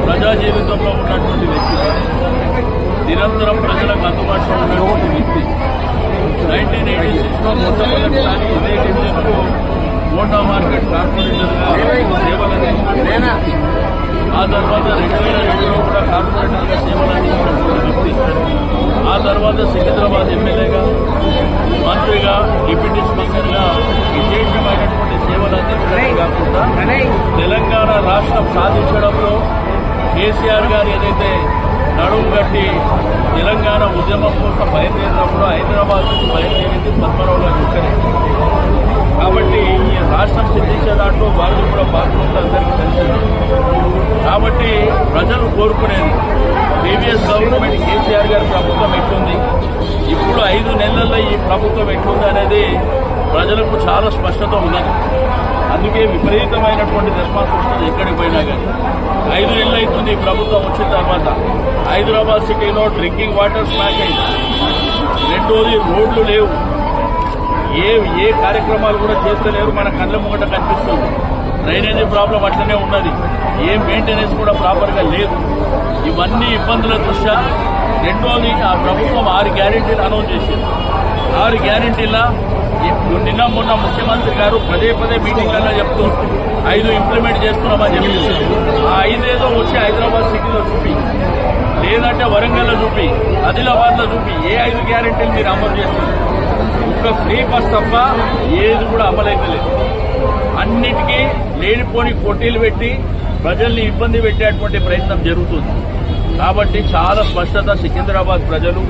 ప్రజా జీవితంలో ఉన్నటువంటి వ్యక్తి నిరంతరం ప్రజలకు అందుబాటులో ఉన్నటువంటి వ్యక్తి నైన్టీన్ ఎయిటీ సిక్స్లో మొట్టమొదటిసారి ఇదే డివిజన్కు మోటా మార్కెట్ కార్పొరేటర్గా సేవలు అందించిన వ్యక్తి. ఆ తర్వాత రెండు వేల రెండులో కూడా కార్పొరేటర్గా సేవలు అందించినటువంటి వ్యక్తి ఆ తర్వాత సికింద్రాబాద్ ఎమ్మెల్యేగా మంత్రిగా డిప్యూటీ స్పీకర్గా విశేషమైనటువంటి సేవలు అందించడమే కాకుండా తెలంగాణ రాష్ట్రం సాధించడంలో కేసీఆర్ గారు ఏదైతే నడుము కట్టి తెలంగాణ ఉద్యమం కోసం బయలుదేరినప్పుడు హైదరాబాద్ నుంచి బయలుదేరింది పద్మరావు గారు. అందుకే విపరీతమైనటువంటి రెస్పాన్స్ వస్తుంది ఎక్కడికి పోయినా కానీ. ఐదు నెలలు అవుతుంది ప్రభుత్వం వచ్చిన తర్వాత. హైదరాబాద్ సిటీలో డ్రింకింగ్ వాటర్ స్లాక్ అయింది. రెండోది రోడ్లు లేవు. ఏ ఏ కార్యక్రమాలు కూడా చేస్తలేరు. మన కళ్ళ ముంగట కనిపిస్తుంది. డ్రైనేజీ ప్రాబ్లం అట్లనే ఉన్నది. ఏ మెయింటెనెన్స్ కూడా ప్రాపర్గా లేదు. ఇవన్నీ ఇబ్బందుల దృష్ట్యా రెండోది ఆ ప్రభుత్వం ఆరు గ్యారెంటీలు అనౌన్స్ చేసింది. ఆరు గ్యారెంటీల నిన్న మొన్న ముఖ్యమంత్రి గారు పదే పదే మీటింగ్లలో చెప్తూ ఐదు ఇంప్లిమెంట్ చేస్తున్నామని చెప్పేసి ఆ ఐదేదో వచ్చి హైదరాబాద్ సిటీలో చూపి లేదంటే వరంగల్లో చూపి ఆదిలాబాద్లో చూపి ఏ ఐదు గ్యారెంటీలు మీరు అమలు చేస్తున్నారు? ఒక్క ఫ్రీ బస్ తప్ప ఏది కూడా అమలైతలేదు అన్నిటికీ లేనిపోని కొట్టీలు పెట్టి ప్రజల్ని ఇబ్బంది పెట్టేటువంటి ప్రయత్నం జరుగుతుంది. కాబట్టి చాలా స్పష్టత సికింద్రాబాద్ ప్రజలు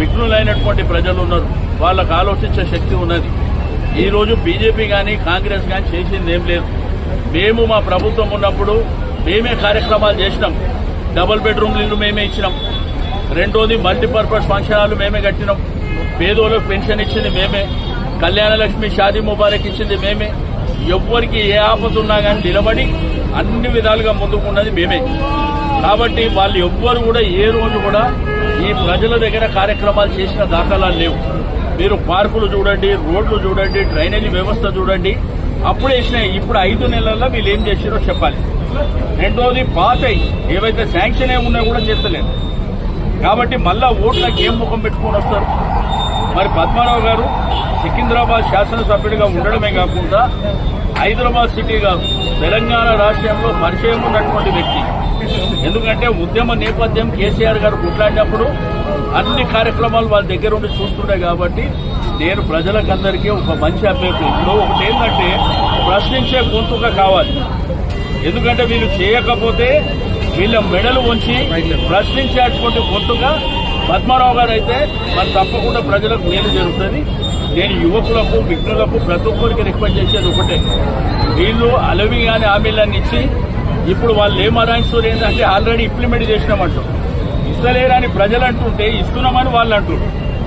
విఘ్నులైనటువంటి ప్రజలు ఉన్నారు. వాళ్ళకు ఆలోచించే శక్తి ఉన్నది. ఈరోజు బీజేపీ కానీ కాంగ్రెస్ కానీ చేసింది ఏం లేదు. మేము మా ప్రభుత్వం ఉన్నప్పుడు మేమే కార్యక్రమాలు చేసినాం. డబుల్ బెడ్రూమ్ ఇల్లు మేమే ఇచ్చినాం. రెండోది మల్టీపర్పస్ ఫంక్షన్ హాల్ మేమే కట్టినాం. పేదోళ్ళకు పెన్షన్ ఇచ్చింది మేమే. కళ్యాణలక్ష్మి షాదీ ముబారక్ ఇచ్చింది మేమే. ఎవ్వరికి ఏ ఆపద ఉన్నా కానీ నిలబడి అన్ని విధాలుగా ముందుకున్నది మేమే. కాబట్టి వాళ్ళు ఎవ్వరు కూడా ఏ రోజు కూడా ఈ ప్రజల దగ్గర కార్యక్రమాలు చేసిన దాఖలాలు లేవు. మీరు పార్కులు చూడండి రోడ్లు చూడండి డ్రైనేజీ వ్యవస్థ చూడండి. అప్పుడు వేసినాయి ఇప్పుడు ఐదు నెలల్లో వీళ్ళు ఏం చేసారో చెప్పాలి. రెండోది పాత ఏవైతే శాంక్షన్ ఏ ఉన్నాయో కూడా చేస్తలేదు కాబట్టి మళ్ళా ఓట్లకి ఏం ముఖం పెట్టుకొని వస్తారు? మరి పద్మారావు గారు సికింద్రాబాద్ శాసనసభ్యుడిగా ఉండడమే కాకుండా హైదరాబాద్ సిటీగా తెలంగాణ రాష్ట్రంలో పరిచయం ఉన్నటువంటి వ్యక్తి. ఎందుకంటే ఉద్యమ నేపథ్యం కేసీఆర్ గారు కొట్లాడినప్పుడు అన్ని కార్యక్రమాలు వాళ్ళ దగ్గర ఉండి చూస్తుండే కాబట్టి నేను ప్రజలకందరికీ ఒక మంచి అభ్యర్థి. ఇప్పుడు ఒకటి ఏంటంటే ప్రశ్నించే గొంతుక కావాలి. ఎందుకంటే వీళ్ళు చేయకపోతే వీళ్ళ మెడలు ఉంచి ప్రశ్నించేటువంటి గొంతుగా పద్మారావు గారు అయితే మరి తప్పకుండా ప్రజలకు మేలు జరుగుతుంది. నేను యువకులకు విఘ్నులకు ప్రతి ఒక్కరికి రిక్వెస్ట్ చేసేది ఒకటే. వీళ్ళు అలవి కానీ హామీలన్నీ ఇచ్చి ఇప్పుడు వాళ్ళు ఏం అరాయిస్తారు ఏంటంటే ఆల్రెడీ ఇంప్లిమెంట్ చేసినామంటారు ఇస్తలేరని ప్రజలు అంటుంటే ఇస్తున్నామని వాళ్ళు అంటారు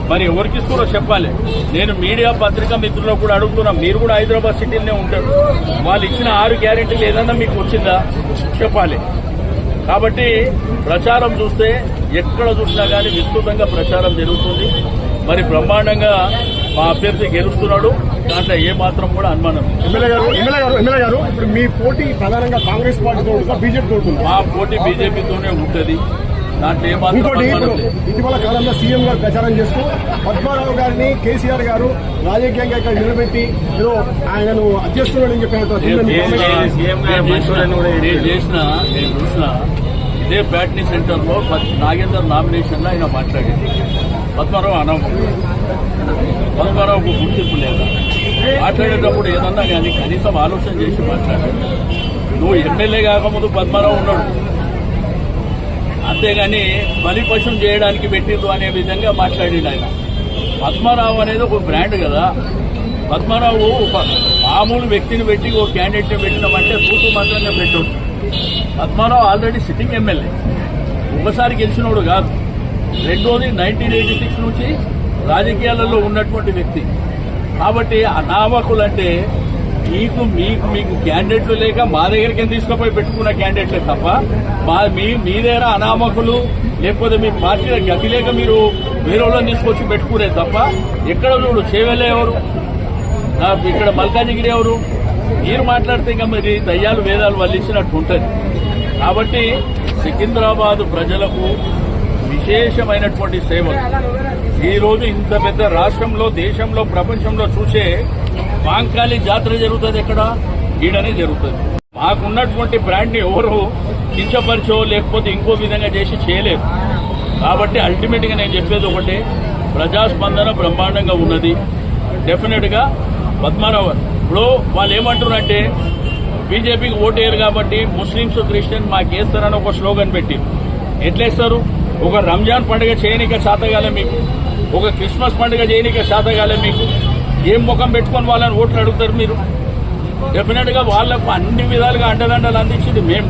మరి ఎవరికి ఇస్తారో చెప్పాలి. నేను మీడియా పత్రికా మిత్రులకు కూడా అడుగుతున్నా మీరు కూడా హైదరాబాద్ సిటీలోనే ఉంటారు. వాళ్ళు ఇచ్చిన ఆరు గ్యారెంటీలు ఏదన్నా మీకు వచ్చిందా? చెప్పాలి. కాబట్టి ప్రచారం చూస్తే ఎక్కడ చూసినా కానీ విస్తృతంగా ప్రచారం జరుగుతుంది. మరి బ్రహ్మాండంగా మా అభ్యర్థి గెలుస్తున్నాడు. దాంట్లో ఏ మాత్రం కూడా అనుమానం మీ పోటీ ప్రధానంగా కాంగ్రెస్ పార్టీతో బీజేపీతో మా పోటీ బీజేపీతోనే ఉంటుంది. ఇంకోటి ఇప్పుడు. ఇటీవల కాలంలో సీఎం గారు ప్రచారం చేస్తూ పద్మారావు గారిని కేసీఆర్ గారు రాజకీయంగా ఇక్కడ నిలబెట్టి ఏదో ఆయనను చెప్పినట్టు చేసిన నేను చూసిన ఇదే బ్యాటనీ సెంటర్లో నాగేందర్ నామినేషన్లో ఆయన మాట్లాడింది. పద్మారావు అనం పద్మారావుకు గుర్తింపు లేదా? మాట్లాడేటప్పుడు ఏదన్నా కానీ కనీసం ఆలోచన చేసి మాట్లాడాడు నువ్వు ఎమ్మెల్యే కాకముందు పద్మారావు ఉన్నాడు. అంతేగాని బలిపశం చేయడానికి పెట్టిండ్రు అనే విధంగా మాట్లాడిండు ఆయన. పద్మారావు అనేది ఒక బ్రాండ్ కదా. పద్మారావు ఒక మామూలు వ్యక్తిని పెట్టి ఒక క్యాండిడేట్ని పెట్టినామంటే తూతు మాత్రమే పెట్టవచ్చు పద్మారావు ఆల్రెడీ సిట్టింగ్ ఎమ్మెల్యే ఒకసారి గెలిచినోడు కాదు. రెండోది నైన్టీన్ ఎయిటీ సిక్స్ నుంచి రాజకీయాలలో ఉన్నటువంటి వ్యక్తి. కాబట్టి అనామకులు మీకు మీకు మీకు క్యాండిడేట్లు లేక మా దగ్గరికి తీసుకుపోయి పెట్టుకున్న క్యాండిడేట్లే తప్ప మా మీ మీ దగ్గర అనామకులు లేకపోతే మీ పార్టీ గతి లేక మీరు వేరే వాళ్ళని తీసుకొచ్చి పెట్టుకునే తప్ప ఎక్కడ చూడు చేవెళ్ళే ఎవరు? ఇక్కడ మల్కాజిగిరి ఎవరు? మీరు మాట్లాడితే ఇంకా మరి దయ్యాలు వేదాలు వల్లించినట్టు ఉంటుంది. కాబట్టి సికింద్రాబాద్ ప్రజలకు విశేషమైనటువంటి సేవలు. ఈరోజు ఇంత పెద్ద రాష్ట్రంలో దేశంలో ప్రపంచంలో చూసే బాంకాలి జాతర జరుగుతుంది ఎక్కడ? ఈడనే జరుగుతుంది. మాకున్నటువంటి బ్రాండ్ని ఎవరు కించపరిచో లేకపోతే ఇంకో విధంగా చేసి చేయలేరు. కాబట్టి అల్టిమేట్గా నేను చెప్పేది ఒకటే ప్రజాస్పందన బ్రహ్మాండంగా ఉన్నది. డెఫినెట్గా పద్మారావు ఇప్పుడు వాళ్ళు ఏమంటున్నారంటే బీజేపీకి ఓటేయరు కాబట్టి ముస్లింస్ క్రిస్టియన్ మాకేస్తారని ఒక స్లోగన్ పెట్టి ఎట్లేస్తారు ఒక రంజాన్ పండుగ చేయనిక శాతగాలే మీకు. ఒక క్రిస్మస్ పండుగ చేయనిక శాతగాలే మీకు. ఏం ముఖం పెట్టుకొని వాళ్ళని ఓట్లు అడుగుతారు మీరు? డెఫినెట్గా వాళ్ళకు వాళ్ళకు అన్ని విధాలుగా అండదండలు అందించింది మేము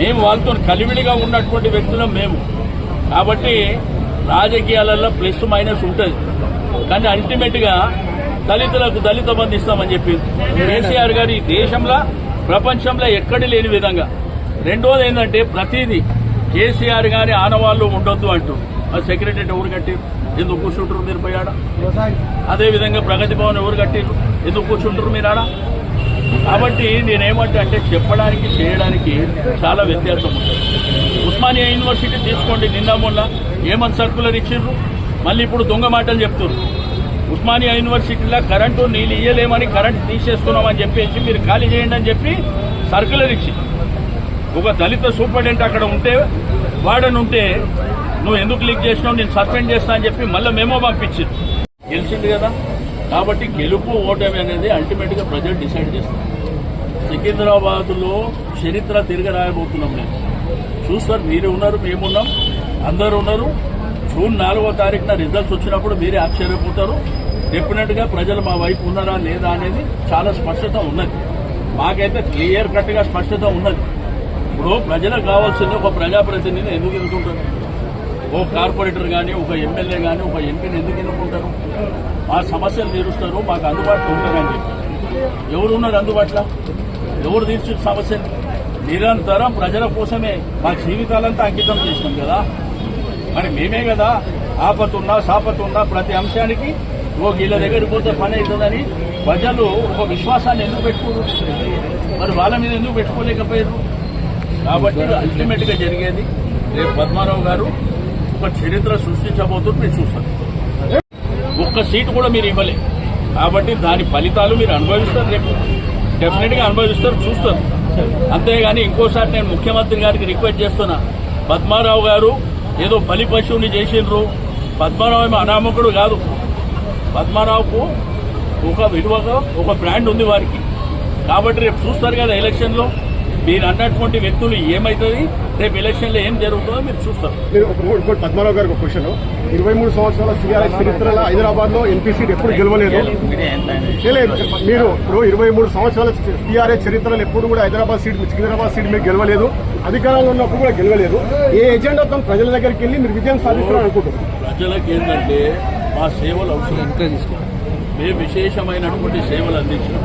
మేము వాళ్ళతో కలివిడిగా ఉన్నటువంటి వ్యక్తులం మేము. కాబట్టి రాజకీయాలలో ప్లస్ మైనస్ ఉంటుంది. కానీ అల్టిమేట్గా దళితులకు దళిత బంధు ఇస్తామని చెప్పి కేసీఆర్ గారు ఈ దేశంలో ప్రపంచంలో ఎక్కడి లేని విధంగా. రెండోది ఏంటంటే ప్రతిదీ కేసీఆర్ గారి ఆనవాళ్ళు ఉండొద్దు అంటూ. ఆ సెక్రటరీ ఎవరు కట్టిరు? ఎందుకు కూర్చుంటారు మీరు పోయాడ అదేవిధంగా ప్రగతి భవన్ ఎవరు కట్టిరు ఎందుకు కూర్చుంటారు మీరు ఆడ? కాబట్టి నేనేమంటే అంటే చెప్పడానికి చేయడానికి చాలా వ్యత్యాసం ఉంటుంది ఉస్మానియా యూనివర్సిటీ తీసుకోండి నిన్న మొన్న ఏమని సర్కులర్ ఇచ్చిండ్రు మళ్ళీ ఇప్పుడు దొంగ మాటలు చెప్తున్నారు ఉస్మానియా యూనివర్సిటీలో కరెంటు నీళ్ళు ఇయ్యలేమని కరెంట్ తీసేస్తున్నామని చెప్పేసి మీరు ఖాళీ చేయండి అని చెప్పి సర్కులర్ ఇచ్చింది ఒక దళిత సూపరింటెండెంట్ అక్కడ ఉంటే వాడనుంటే నువ్వు ఎందుకు లీక్ చేసినావు? నేను సస్పెండ్ చేస్తా అని చెప్పి మళ్ళీ మేమో పంపించింది. గెలిచింది కదా? కాబట్టి గెలుపు ఓటమి అనేది అల్టిమేట్గా ప్రజలు డిసైడ్ చేస్తారు. సికింద్రాబాద్లో చరిత్ర తిరిగి రాయబోతున్నాం చూస్తారు మీరు ఉన్నారు మేమున్నాం అందరు ఉన్నారు. జూన్ నాలుగో తారీఖున రిజల్ట్స్ వచ్చినప్పుడు మీరే ఆశ్చర్యపోతారు. డెఫినెట్గా ప్రజలు మా వైపు ఉన్నారా లేదా అనేది చాలా స్పష్టత ఉన్నది. మాకైతే క్లియర్ కట్గా స్పష్టత ఉన్నది. ఇప్పుడు ప్రజలకు కావాల్సింది ఒక ప్రజాప్రతినిధిని ఎందుకు ఎన్నుకుంటారు? ఓ కార్పొరేటర్ కానీ ఒక ఎమ్మెల్యే కానీ ఒక ఎంపీని ఎందుకు ఎన్నుకుంటారు? మా సమస్యలు తీరుస్తారు మాకు అందుబాటులో ఉంటారని చెప్పి ఎవరు ఉన్నారు అందుబాటులో? ఎవరు తీర్చు సమస్యలు? నిరంతరం ప్రజల కోసమే మా జీవితాలంతా అంకితం చేసినాం కదా. మరి మేమే కదా ఆపతున్నా సాపతున్నా ప్రతి అంశానికి ఓ వీళ్ళ దగ్గరికి పోతే పని అవుతుందని ప్రజలు ఒక విశ్వాసాన్ని ఎందుకు పెట్టుకోరు? మరి వాళ్ళ మీద ఎందుకు పెట్టుకోలేకపోయారు? కాబట్టి అల్టిమేట్గా జరిగేది రేపు పద్మారావు గారు ఒక చరిత్ర సృష్టించబోతుంది మీరు చూస్తారు. ఒక్క సీటు కూడా మీరు ఇవ్వలే. కాబట్టి దాని ఫలితాలు మీరు అనుభవిస్తారు రేపు. డెఫినెట్గా అనుభవిస్తారు చూస్తారు. అంతేగాని ఇంకోసారి నేను ముఖ్యమంత్రి గారికి రిక్వెస్ట్ చేస్తున్నా. పద్మారావు గారు ఏదో బలి పశువుని చేసిండ్రు. పద్మారావు ఏమో అనామకుడు కాదు. పద్మారావుకు ఒక విలువగా ఒక బ్రాండ్ ఉంది వారికి. కాబట్టి రేపు చూస్తారు కదా ఎలక్షన్లో. మీరు అన్నటువంటి వ్యక్తులు ఏమైతుంది? రేపు ఎలక్షన్లో ఏం జరుగుతుందో మీరు చూస్తారు. మీరు పద్మారావు గారికి ఒక క్వశ్చన్ ఇరవై మూడు సంవత్సరాల సిఆర్ఎస్ చరిత్రలో హైదరాబాద్లో ఎంపీ సీట్ ఎప్పుడు గెలవలేదు. లేదు మీరు ఇప్పుడు ఇరవై మూడు సంవత్సరాల టీఆర్ఎస్ చరిత్రలో ఎప్పుడు కూడా హైదరాబాద్ సీట్ సికింద్రాబాద్ సీట్ మీరు గెలవలేదు. అధికారంలో ఉన్నప్పుడు కూడా గెలవలేదు. ఏ ఎజెండాతో ప్రజల దగ్గరికి వెళ్ళి మీరు విజయం సాధిస్తారని అనుకుంటున్నారు? ప్రజలకు ఏంటంటే మా సేవలు అవసరం. మేము విశేషమైనటువంటి సేవలు అందించినాం.